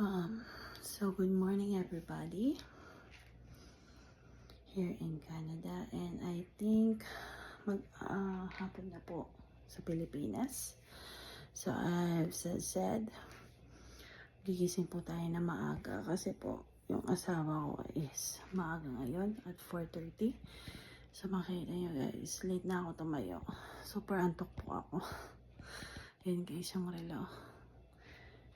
Um, so good morning everybody here in Canada and I think mag ah, hapon na po sa Pilipinas. So I've said, said gigising po tayo na maaga kasi po yung asawa ko is maaga ngayon at 4.30. So makita nyo guys, late na ako tumayo. Super antok po ako. Yan guys yung relo.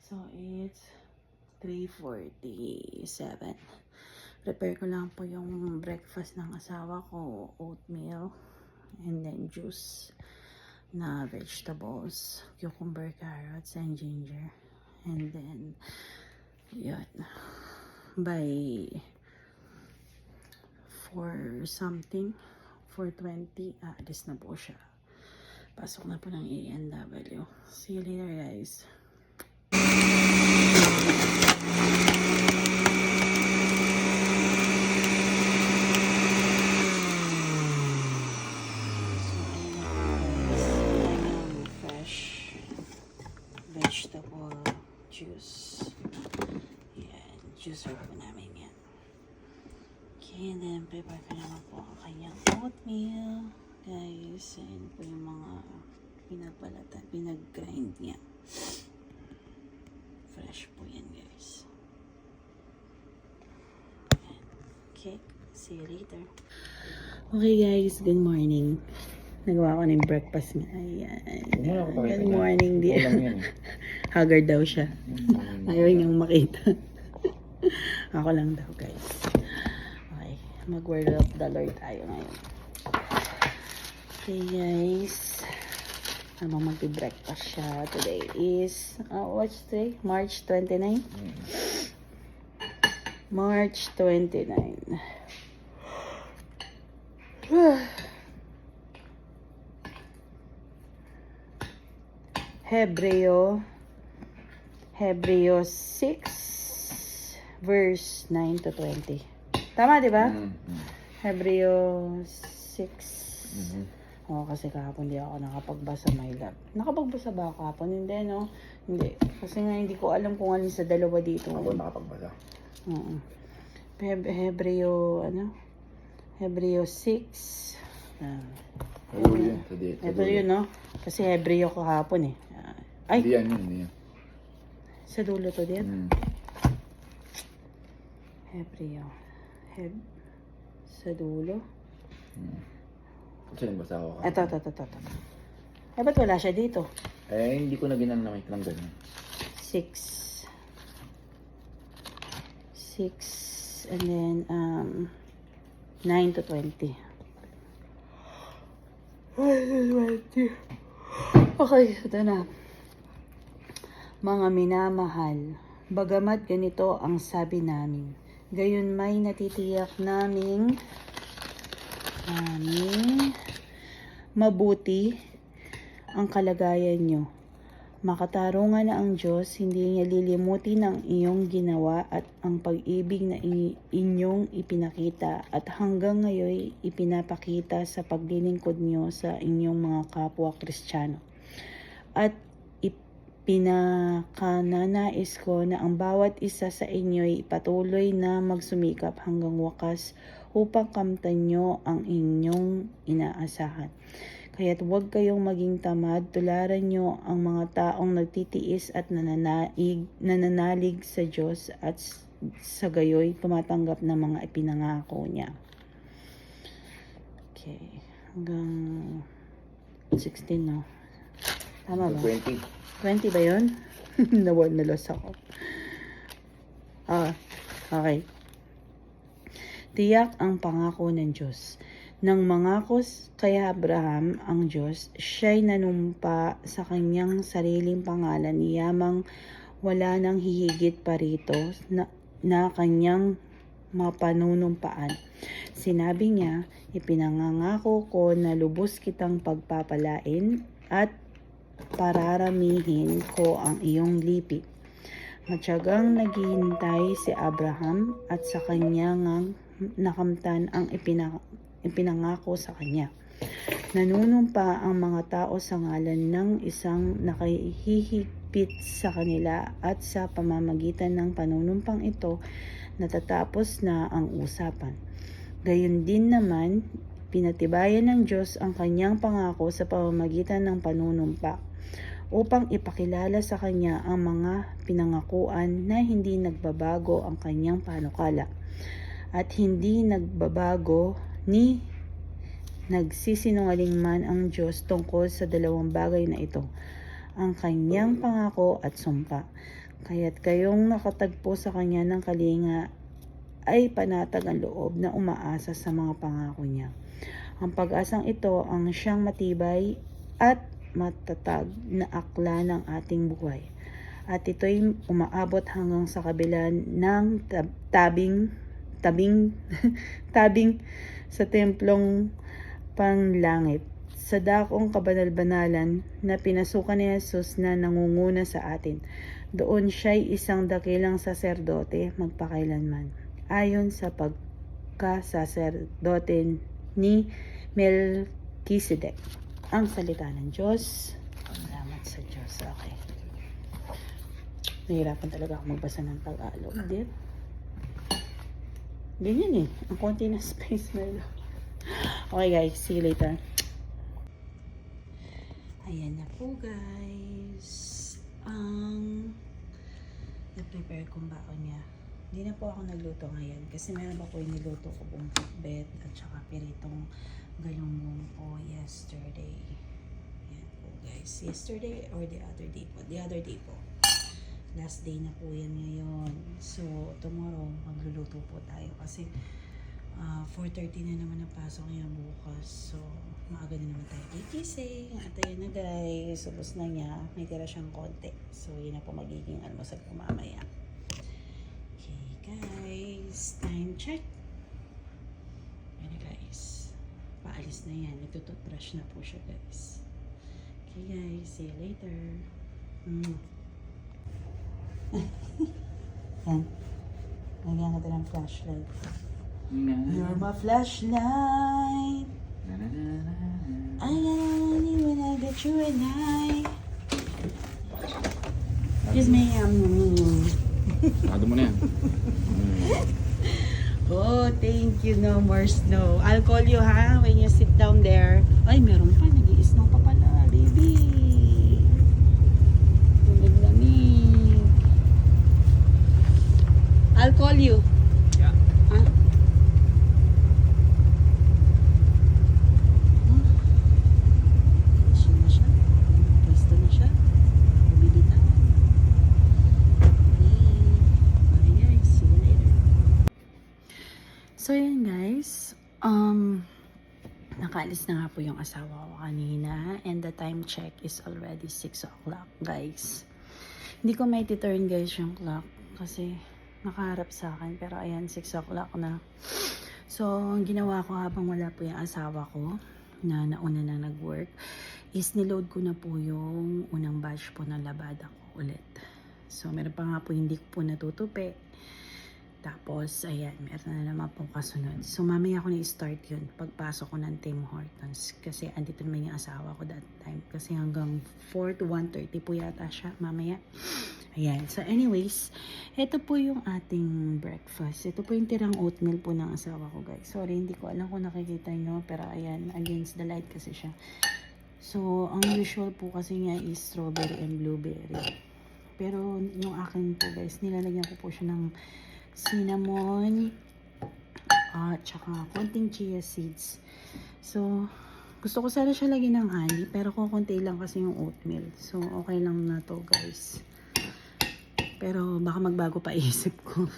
So it's 3.47. Prepare ko lang po yung breakfast ng asawa ko. Oatmeal. And then juice na vegetables. Cucumber, carrots, and ginger. And then, yun. By 4 something, 4.20, aalis na po siya. Pasok na po ng ANW. See you later guys. Fresh vegetable juice. Yan, juicer po namin yan. Then prepare ko naman po ang kanyang. Guys, po yung mga pinagbalatan, pinag-grind niya. Fresh po yan, guys. Yan. Okay, see you later. Okay guys, good morning. Nagawa ko ng breakfast nga. Ayan. Good morning, dear. Haggard daw siya. Ayaw niyang makita. Ako lang daw, guys. Okay. Mag-word of the Lord tayo ngayon. Okay, guys. Habang mag-breakfast siya. Today is, uh, what's today? March 29? March 29. Hebreo Hebreo 6 verse 9 to 20. Tama, di ba? Hebreo 6. Oo, kasi kahapon di ako nakapagbasa, my love. Nakapagbasa ba ako kahapon? Hindi, no? Hindi. Kasi nga hindi ko alam kung alin sa dalawa dito. Ako nakapagbasa. Oo. Heb- Hebreo, ano? Hebreo 6. Ah. Dulo. yun, no? Kasi Hebreo ko kahapon, eh. Ah, Ay, Hindi yan, yun, hindi yan. sa dulo to din. Mm. Hebreo. Heb. Sa dulo. Mm. Kasi nabasa ako. Ito, ito, ito, ito. ito. Eh, ba't wala siya dito? Eh, hindi ko na ginamit ng ganun. 6. 6. And then, um, 9 to 20. 9 to 20. Okay, ito na. Mga minamahal, bagamat ganito ang sabi namin, gayon may natitiyak naming naming mabuti ang kalagayan nyo. Makatarungan na ang Diyos, hindi niya lilimutin ang iyong ginawa at ang pag-ibig na inyong ipinakita at hanggang ngayon ipinapakita sa paglilingkod nyo sa inyong mga kapwa Kristiyano. At ipinakananais ko na ang bawat isa sa inyo ay patuloy na magsumikap hanggang wakas upang kamtan nyo ang inyong inaasahan. Kaya't huwag kayong maging tamad, tularan nyo ang mga taong nagtitiis at nananaig, nananalig sa Diyos at sa gayoy tumatanggap ng mga ipinangako niya. Okay. Hanggang 16, no? Tama ba? 20. 20 ba yun? Nawal na loss ako. Ah, okay. Tiyak ang pangako ng Diyos. Nang mangako kay Abraham ang Diyos, siya'y nanumpa sa kanyang sariling pangalan, yamang wala nang hihigit pa rito na, na kanyang mapanunumpaan. Sinabi niya, ipinangangako ko na lubos kitang pagpapalain at pararamihin ko ang iyong lipi. Matyagang naghihintay si Abraham at sa kanya nakamtan ang ipina, ipinangako sa kanya. Nanunumpa ang mga tao sa ngalan ng isang nakahihigpit sa kanila at sa pamamagitan ng panunumpang ito, natatapos na ang usapan. Gayon din naman, pinatibayan ng Diyos ang kanyang pangako sa pamamagitan ng panunumpa upang ipakilala sa kanya ang mga pinangakuan na hindi nagbabago ang kanyang panukala at hindi nagbabago ni nagsisinungaling man ang Diyos tungkol sa dalawang bagay na ito, ang kanyang pangako at sumpa. Kaya't kayong nakatagpo sa kanya ng kalinga ay panatag ang loob na umaasa sa mga pangako niya. Ang pag-asang ito ang siyang matibay at matatag na akla ng ating buhay. At ito'y umaabot hanggang sa kabila ng tab- tabing tabing tabing sa templong panglangit sa dakong kabanal-banalan na pinasukan ni Jesus na nangunguna sa atin. Doon siya'y isang dakilang saserdote magpakailanman. Ayon sa pagkasaserdote ni Melchizedek. Ang salita ng Diyos. Salamat sa Diyos. Okay. Nahirapan talaga ako magbasa ng Tagalog. Hindi. Ganyan eh. Ang konti na space na lang. Okay guys, see you later. Ayan na po guys. Ang na-prepare kong baon niya. Hindi na po ako nagluto ngayon kasi meron pa po yung niluto ko pong bet at saka piritong galunggong po yesterday. Yan po guys. Yesterday or the other day po. The other day po. Last day na po yan ngayon. So, tomorrow magluluto po tayo kasi ah 4.30 na naman ang pasok niya bukas. So, maaga na naman tayo gigising. At ayan na guys, subos na niya. May tira siyang konti. So, yun na po magiging almusal ko mamaya. Okay guys, time check. Ayan na guys. Paalis na yan. Nagtututbrush na po siya guys. Okay guys, see you later. Mm. Yan. Lagyan natin ng flashlight. You're my flashlight. I need when I get you at night. Excuse me, um, Ano mo na yan? Oh, thank you. No more snow. I'll call you ha when you sit down there. Ay, meron pa. nag I'll call you. Yeah. Later. So yan guys, um, nakaalis na nga po yung asawa ko kanina. And the time check is already 6 o'clock guys. Hindi ko may turn guys yung clock. Kasi nakaharap sa akin pero ayan 6 o'clock na. So, ang ginawa ko habang wala po yung asawa ko na nauna na nag-work is niload ko na po yung unang batch po ng labada ko ulit. So, meron pa nga po hindi ko po natutupi. Tapos, ayan, meron na naman pong kasunod. So, mamaya ko na-start yun pagpasok ko ng Tim Hortons. Kasi andito naman yung asawa ko that time. Kasi hanggang 4 to 1.30 po yata siya mamaya. Ayan. So, anyways, ito po yung ating breakfast. Ito po yung tirang oatmeal po ng asawa ko, guys. Sorry, hindi ko alam kung nakikita nyo. Pero ayan, against the light kasi siya. So, ang usual po kasi niya is strawberry and blueberry. Pero yung akin po, guys, nilalagyan ko po siya ng cinnamon at saka konting chia seeds. So, gusto ko sana siya lagyan ng honey, pero kukunti lang kasi yung oatmeal. So, okay lang na to, guys. Pero baka magbago pa isip ko.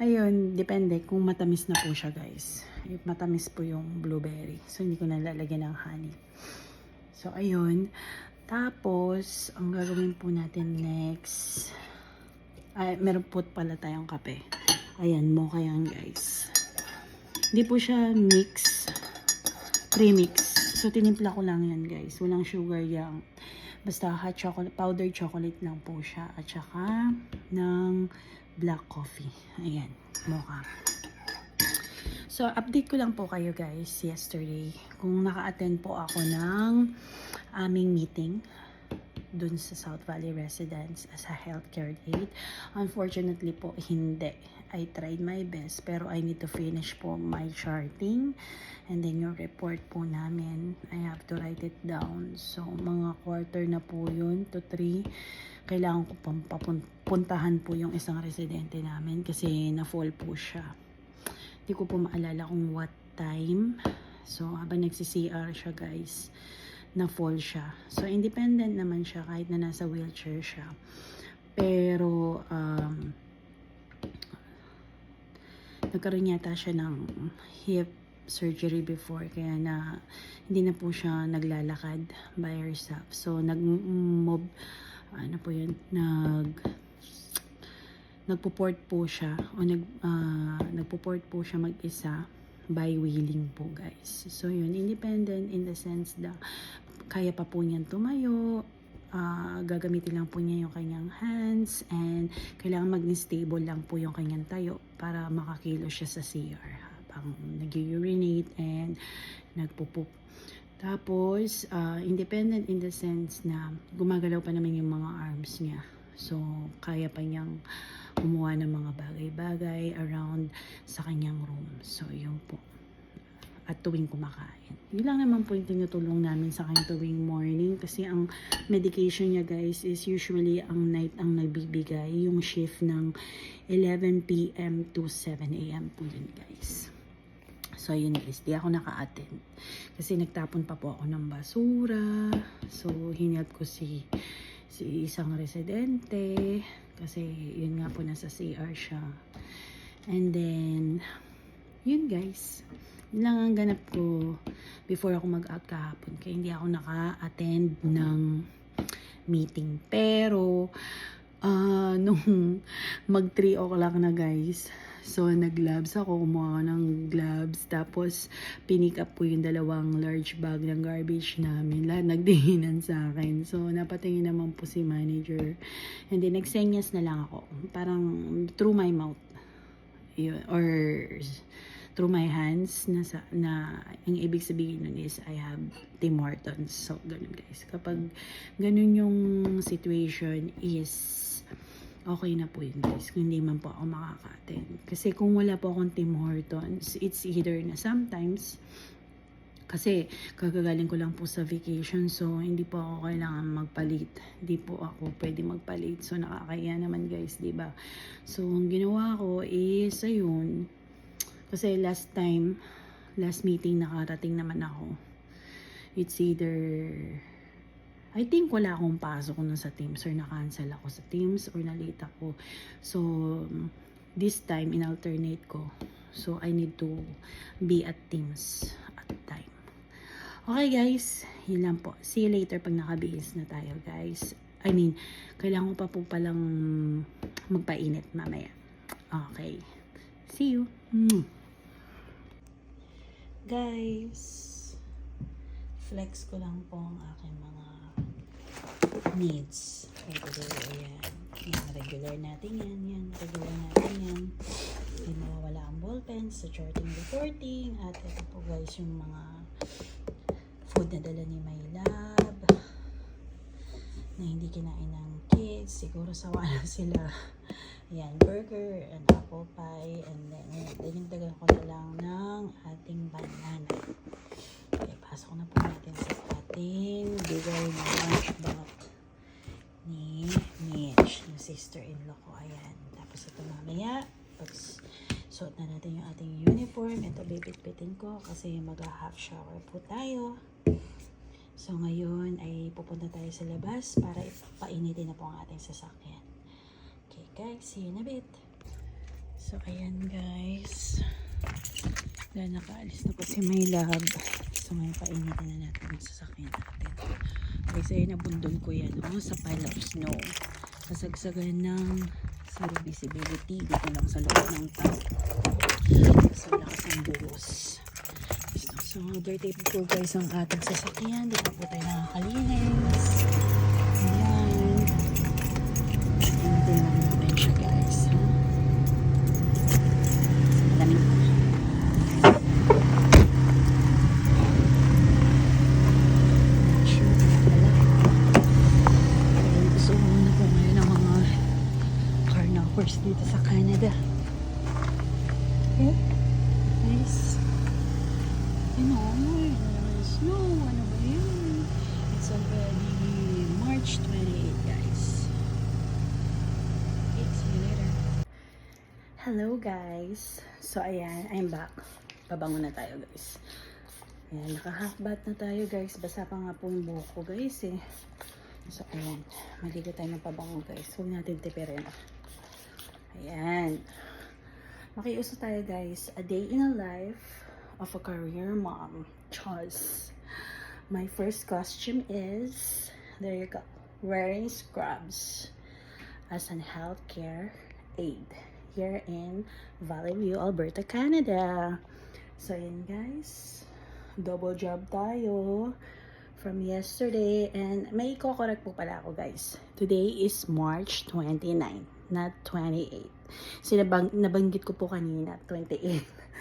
Ayun, depende kung matamis na po siya, guys. If matamis po yung blueberry. So, hindi ko na lalagyan ng honey. So, ayun. Tapos, ang gagawin po natin next, ay, meron po pala tayong kape. Ayan, mocha yan, guys. Hindi po siya mix, premix. So, tinimpla ko lang yan, guys. Walang sugar yan. Basta hot chocolate, powdered chocolate lang po siya. At saka ng black coffee. Ayan, mocha. So, update ko lang po kayo guys yesterday kung naka-attend po ako ng aming meeting dun sa South Valley Residence as a healthcare aide. Unfortunately po, hindi. I tried my best pero I need to finish po my charting and then yung report po namin, I have to write it down. So, mga quarter na po yun to three. Kailangan ko pang papun- puntahan po yung isang residente namin kasi na-fall po siya. Hindi ko po maalala kung what time. So, habang nagsi-CR siya guys, na-fall siya. So, independent naman siya kahit na nasa wheelchair siya. Pero, um, nagkaroon yata siya ng hip surgery before kaya na hindi na po siya naglalakad by herself. So nag-mob ano po yun, nag nagpo-port po siya o nag ah, nagpo-port po siya mag-isa by wheeling po guys. So yun, independent in the sense na kaya pa po niyang tumayo, ah, gagamitin lang po niya yung kanyang hands and kailangan maging stable lang po yung kanyang tayo para makakilo siya sa CR habang nag-urinate and nagpupup. Tapos, ah, independent in the sense na gumagalaw pa naman yung mga arms niya. So, kaya pa niyang kumuha ng mga bagay-bagay around sa kanyang room. So, yun po. At tuwing kumakain. Yun lang naman po yung tinutulong namin sa kanya tuwing morning kasi ang medication niya guys is usually ang night ang nagbibigay yung shift ng 11 p.m. to 7 a.m. po yun guys. So yun guys, di ako naka-attend. Kasi nagtapon pa po ako ng basura. So hinhelp ko si si isang residente kasi yun nga po nasa CR siya. And then yun guys. Yun lang ang ganap ko before ako mag-out kahapon. Kaya hindi ako naka-attend ng meeting. Pero, ah nung mag 3 o'clock na guys, so nag-gloves ako, kumuha ako ng gloves, tapos pinick up ko yung dalawang large bag ng garbage namin. Lahat nagdihinan sa akin. So, napatingin naman po si manager. And then, nagsenyas na lang ako. Parang through my mouth. Yun, or through my hands na, sa, na ang ibig sabihin nun is I have Tim Hortons. So, ganun guys. Kapag ganun yung situation is okay na po yun guys. Kung hindi man po ako makaka-attend. Kasi kung wala po akong Tim Hortons, it's either na sometimes kasi kagagaling ko lang po sa vacation so hindi po ako kailangan magpalit. Hindi po ako pwede magpalit. So nakakaya naman guys, 'di ba? So ang ginawa ko is ayun. Kasi last time, last meeting nakarating naman ako. It's either I think wala akong pasok nun sa Teams or na-cancel ako sa Teams or na-late ako. So, this time, in-alternate ko. So, I need to be at Teams at time. Okay guys, yun lang po. See you later pag nakabihis na tayo guys. I mean, kailangan ko pa po palang magpainit mamaya. Okay. See you. Mwah. Guys, flex ko lang po ang aking mga needs. Today, ayan. Yan, regular natin yan. Yan, regular natin yan. Hindi mawawala ang ballpen sa charting reporting. At ito po guys, yung mga food na dala ni My Lab na hindi kinain ng kids. Siguro sawa na sila. Ayan, burger and apple pie. And then, dinagdagan ko na lang ng ating banana. Okay, pasok na po natin sa ating bigay na lunch bag ni Mitch, yung sister-in-law ko. Ayan. Tapos ito mamaya, pag suot na natin yung ating uniform, ito bibit-bitin ko kasi mag-half shower po tayo. So ngayon ay pupunta tayo sa labas para painitin na po ang ating sasakyan. Guys, see you in a bit. So ayan guys. Dahil nakaalis na po si My Love. So ngayon painitin na natin ang sasakyan natin. Okay, so yun nabundol ko yan oh, sa pile of snow. Kasagsagan ng zero visibility dito lang sa loob ng tap. Sa lakas ng buhos. So, dirty po guys ang ating sasakyan. Dito po tayo nakakalinis. Ayan. Siya guys. Daming hours dito sa Canada. Okay? Nice. You know, nice. No, ano ba yun? It's already March 28, guys. You later. Hello, guys. So, ayan, I'm back. Pabango na tayo, guys. Ayan, naka-half na tayo, guys. Basa pa nga po yung buhok ko, guys, eh. So, ayan. Maligo tayo ng pabango, guys. Huwag natin tipirin. Ayan. Makiuso tayo, guys. A day in a life of a career mom. Chos. My first costume is, there you go, wearing scrubs as an healthcare aid here in Valley View, Alberta, Canada. So, yun guys. Double job tayo from yesterday. And may ko-correct po pala ako guys. Today is March 29, not 28. Sinabang, nabanggit ko po kanina, 28.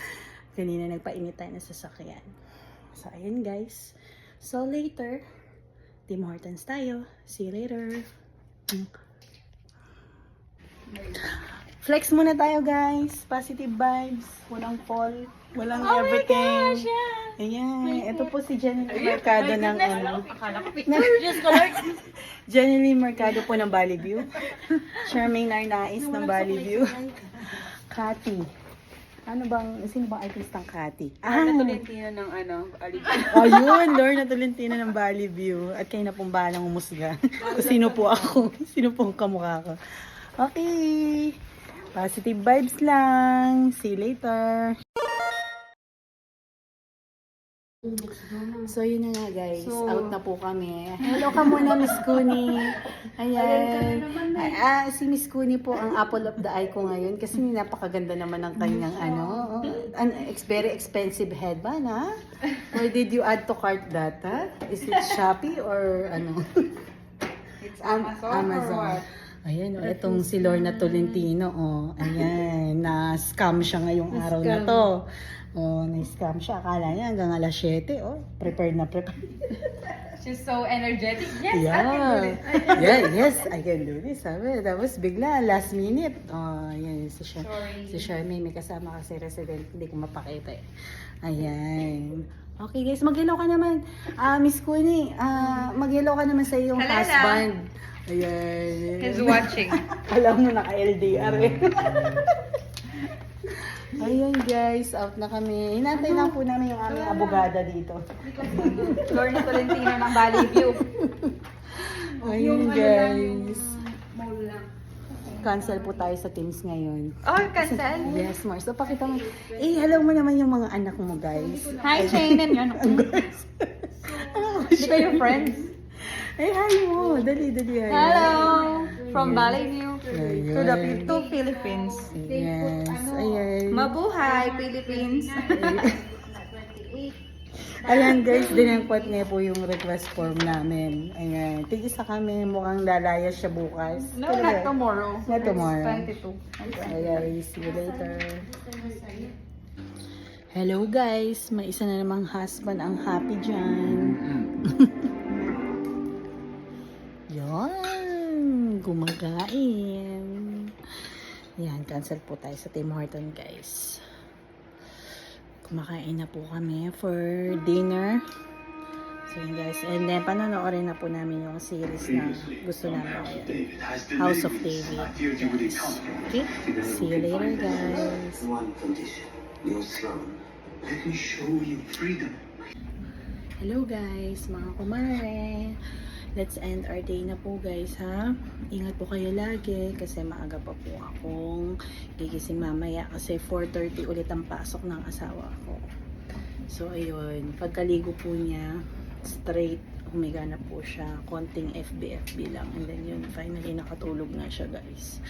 kanina nagpainit tayo ng sasakyan. So, ayun guys. So, later, Tim Hortons tayo. See you later. Mm. Flex muna tayo guys. Positive vibes. Walang fall. Walang everything. Ayan. Ito po si Jenny Mercado ng ano. Jenny Mercado po ng Valley View. Charming Narnais ng Valley View. Kati. Ano bang, sino bang artistang Kati? Ah, Tolentino ng ano, Alibaba. Ayun, Lorna Tolentino ng Valley View. At kayo na pong bahalang umusga. Kung sino po ako. Sino pong kamukha ko. Okay. Positive vibes lang. See you later. So, yun na nga guys. So- Out na po kami. Hello ka muna, Miss Kuni. Ayan. Ay, ah, si Miss Kuni po ang apple of the eye ko ngayon kasi napakaganda naman ng kanyang ano. An very expensive headband, ha? Why did you add to cart that, ha? Is it Shopee or ano? It's Am- Amazon, or what? Ayan, oh, itong si Lorna Tolentino, oh. Ayan, na-scam siya ngayong araw na to. Oh, na-scam siya. Akala niya hanggang alas 7, oh. Prepared na prepared. She's so energetic. Yes, I can do yeah. this. yeah, yes, I can do this. Sabi, tapos bigla, last minute. Oh, ayan, si Sha Sorry. Si Charmaine, may kasama kasi resident. Hindi ko mapakita eh. Ayan. Okay guys, mag-hello ka naman. Ah, Miss Kuni, ah, mag-hello ka naman sa iyong Hello, husband. Ayan. He's watching. Alam mo, naka-LDR eh. Ayun guys, out na kami. Hinantay lang po namin yung aming abogada dito. Lorna Tolentino ng Valley View. Ayun guys. Mall lang. Cancel po tayo sa Teams ngayon. Oh, cancel. Yes, Mars. So, pakita mo. Eh, hello mo naman yung mga anak mo, guys. Hi, Shane and yun. Hindi kayo friends? Eh, hi mo. Dali, dali. hi. Hello! From Valley View. To the to Philippines. Yes. Ayan. Mabuhay, Philippines! Ayan guys, dinampot niya po yung request form namin. Ayan. Tig-isa kami, mukhang lalaya siya bukas. No, not tomorrow. Not tomorrow. 22. Ayan, see you later. Hello guys, may isa na namang husband ang happy dyan. Yan, gumagain. Yan, cancel po tayo sa Tim Horton guys. Kumakain na po kami for dinner. So yun guys, and then panonoorin na po namin yung series na gusto namin ngayon. House of David. Yes. Okay, see you later guys. One condition, your throne. Let me show you freedom. Hello guys, mga kumare. Let's end our day na po guys ha. Ingat po kayo lagi kasi maaga pa po akong gigising mamaya kasi 4.30 ulit ang pasok ng asawa ko. So ayun, pagkaligo po niya, straight, humiga na po siya. Konting FB-FB lang. And then yun, finally nakatulog na siya guys.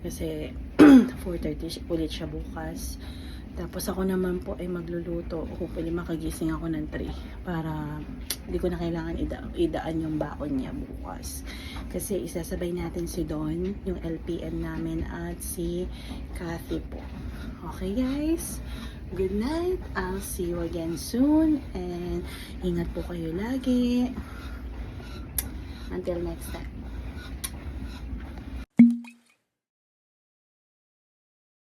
Kasi 4.30 ulit siya bukas. Tapos ako naman po ay magluluto. Hopefully makagising ako ng 3 para hindi ko na kailangan ida- idaan yung bakon niya bukas. Kasi isasabay natin si Don, yung LPM namin at si Kathy po. Okay guys? Good night. I'll see you again soon. And ingat po kayo lagi. Until next time.